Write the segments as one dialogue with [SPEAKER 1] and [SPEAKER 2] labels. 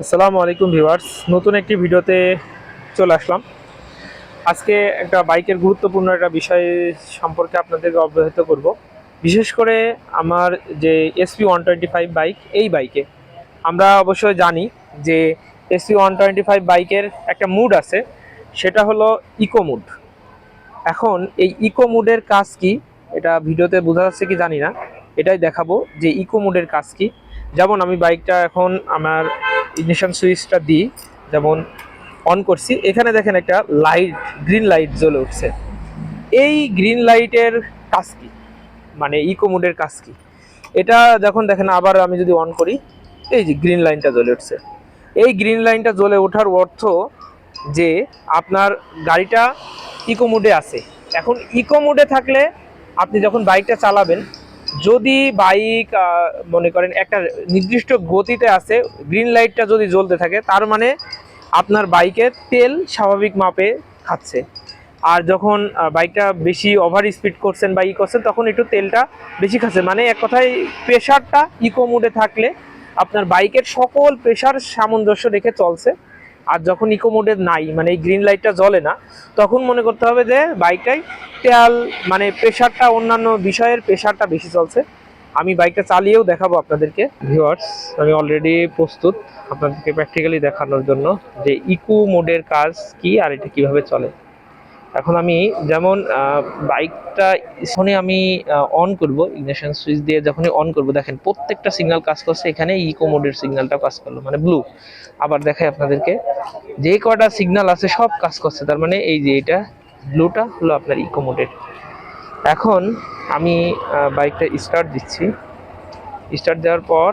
[SPEAKER 1] আসসালামু আলাইকুম ভিউয়ার্স, নতুন একটি ভিডিওতে চলে আসলাম। আজকে একটা বাইকের গুরুত্বপূর্ণ একটা বিষয় সম্পর্কে আপনাদেরকে অবহিত করব। বিশেষ করে আমার যে SP one twenty five bike, এই বাইকে আমরা অবশ্যই জানি যে এসপি ওয়ান টোয়েন্টি ফাইভ বাইকের একটা মুড আছে, সেটা হলো ইকো মুড এখন এই ইকো মুডের কাজ কি, এটা ভিডিওতে বোঝা যাচ্ছে কি জানি না, এটাই দেখাবো যে ইকো মুডের কাজ কি। যেমন আমি বাইকটা এখন আমার ইগনিশন সুইচটা দিই, যেমন অন করছি, এখানে দেখেন একটা লাইট গ্রিন লাইট জ্বলে উঠছে। এই গ্রিন লাইটের কাজ কি? মানে ইকো মুডের কাজ কি? এটা যখন দেখেন আবার আমি যদি অন করি, এই যে গ্রিন লাইনটা জ্বলে উঠছে। এই গ্রিন লাইনটা জ্বলে ওঠার অর্থ যে আপনার গাড়িটা ইকো মুডে আছে। এখন ইকো মুডে থাকলে আপনি যখন বাইকটা চালাবেন যদি বাইক মনে করেন একটা নির্দিষ্ট গতিতে আছে গ্রিন লাইটটা যদি জ্বলতে থাকে, তার মানে আপনার বাইকের তেল স্বাভাবিক মাপে খাচ্ছে। আর যখন বাইকটা বেশি ওভার স্পিড করছেন বা ই করছেন, তখন একটু তেলটা বেশি খাচ্ছে। মানে এক কথায় প্রেশারটা ইকো মুডে থাকলে আপনার বাইকের সকল প্রেশার সামঞ্জস্য রেখে চলছে। আর যখন ইকো মোডে নাই মানে এই গ্রিন লাইটটা জ্বলে না, তখন মনে করতে হবে যে বাইকটাই তেল মানে প্রেশারটা অন্যান্য বিষয়ের প্রেশারটা বেশি চলছে। আমি বাইকটা চালিয়েও দেখাবো আপনাদেরকে। ভিউয়ার্স আমি অলরেডি প্রস্তুত আপনাদেরকে প্র্যাকটিক্যালি দেখানোর জন্য যে ইকো মোডের কাজ কি আর এটা কীভাবে চলে। এখন আমি যেমন বাইকটা যখনই আমি অন করব ইগনিশন সুইচ দিয়ে যখনই অন করব, দেখেন প্রত্যেকটা সিগনাল কাজ করছে, এখানে ইকো মোডের সিগন্যালটা কাজ করল মানে ব্লু আবার দেখাই আপনাদেরকে, যে কটা সিগনাল আছে, সব কাজ করছে, তার মানে এই যে এটা ব্লুটা হলো আপনার ইকো মোডের এখন আমি বাইকটা স্টার্ট দিচ্ছি। স্টার্ট দেওয়ার পর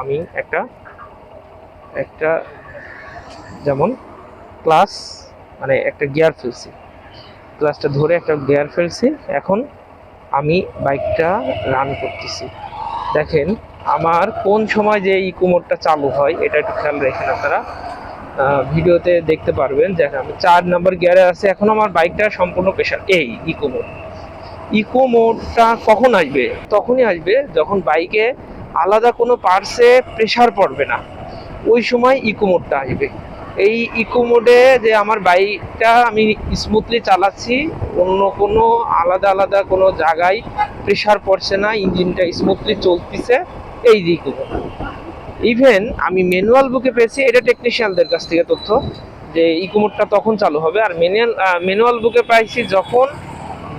[SPEAKER 1] আমি একটা একটা যেমন ক্লাস মানে একটা গিয়ার ফেলছি। ক্লাসটা ধরে একটা গিয়ার ফেলছি। এখন আমি বাইকটা রান করতেছি। দেখেন, আমার কোন সময় যে ইকো মোডটা চালু হয়, এটা একটু খেয়াল রাখেন আপনারা। ভিডিওতে দেখতে পারবেন দেখেন আমি চার নম্বর গিয়ারে আছে, এখন আমার বাইকটা সম্পূর্ণ প্রেশার এই ইকো মোড ইকো মোডটা কখন আসবে? তখনই আসবে যখন বাইকে আলাদা কোনো পার্টসে প্রেশার পড়বে না। ওই সময় ইকো মোডটা আসবে। এই ইকো মোডে যে আমার বাইকটা আমি স্মুথলি চালাচ্ছি, অন্য কোনো আলাদা আলাদা কোনো জায়গায় প্রেশার পড়ছে না ইঞ্জিনটা স্মুথলি চলতেছে, এই যে ইভেন আমি ম্যানুয়াল বুকে পেয়েছি, এটা টেকনিশিয়ানদের কাছ থেকে তথ্য, যে ইকো মোডটা তখন চালু হবে। আর ম্যানুয়াল ম্যানুয়াল বুকে পাইছি যখন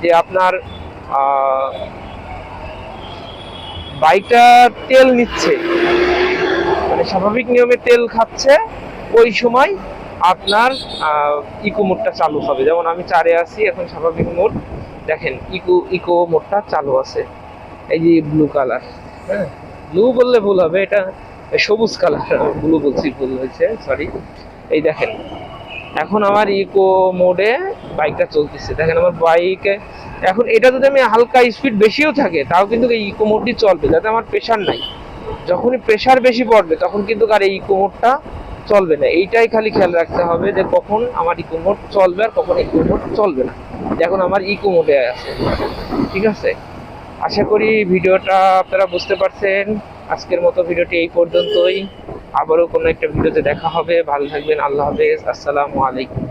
[SPEAKER 1] যে আপনার বাইকটা তেল নিচ্ছে। মানে স্বাভাবিক নিয়মে তেল খাচ্ছে ওই সময় আপনার ইকো মোডটা চালু হবে। যেমন আমি চারে আছি এখন স্বাভাবিক মোড। দেখেন ইকো ইকো মোডটা চালু আছে। এই যে ব্লু কালার হ্যাঁ। ব্লু বললে ভুল হবে এটা সবুজ কালার ব্লু বলছি ভুল হয়েছে সরি এই দেখেন এখন আমার ইকো মোডে বাইকটা চলতেছে। দেখেন আমার বাইকে এখন এটা যদি আমি হালকা স্পিড বেশিও থাকে তাও কিন্তু এই ইকো মোডটি চলবে যাতে আমার প্রেশার নাই। যখনই প্রেশার বেশি পড়বে তখন কিন্তু আর এই ইকো মোডটা চলবে না। এইটাই খালি খেয়াল রাখতে হবে যে কখন আমার ইকো মোড চলবে আর কখন ইকো মোড চলবে না। এখন আমার ইকো মোডে আছে। ঠিক আছে? আশা করি ভিডিওটা আপনারা বুঝতে পারছেন। আজকের মতো ভিডিওটি এই পর্যন্তই। আবারও কোনো একটা ভিডিওতে দেখা হবে। ভালো থাকবেন। আল্লাহ হাফেজ। আসসালামু আলাইকুম।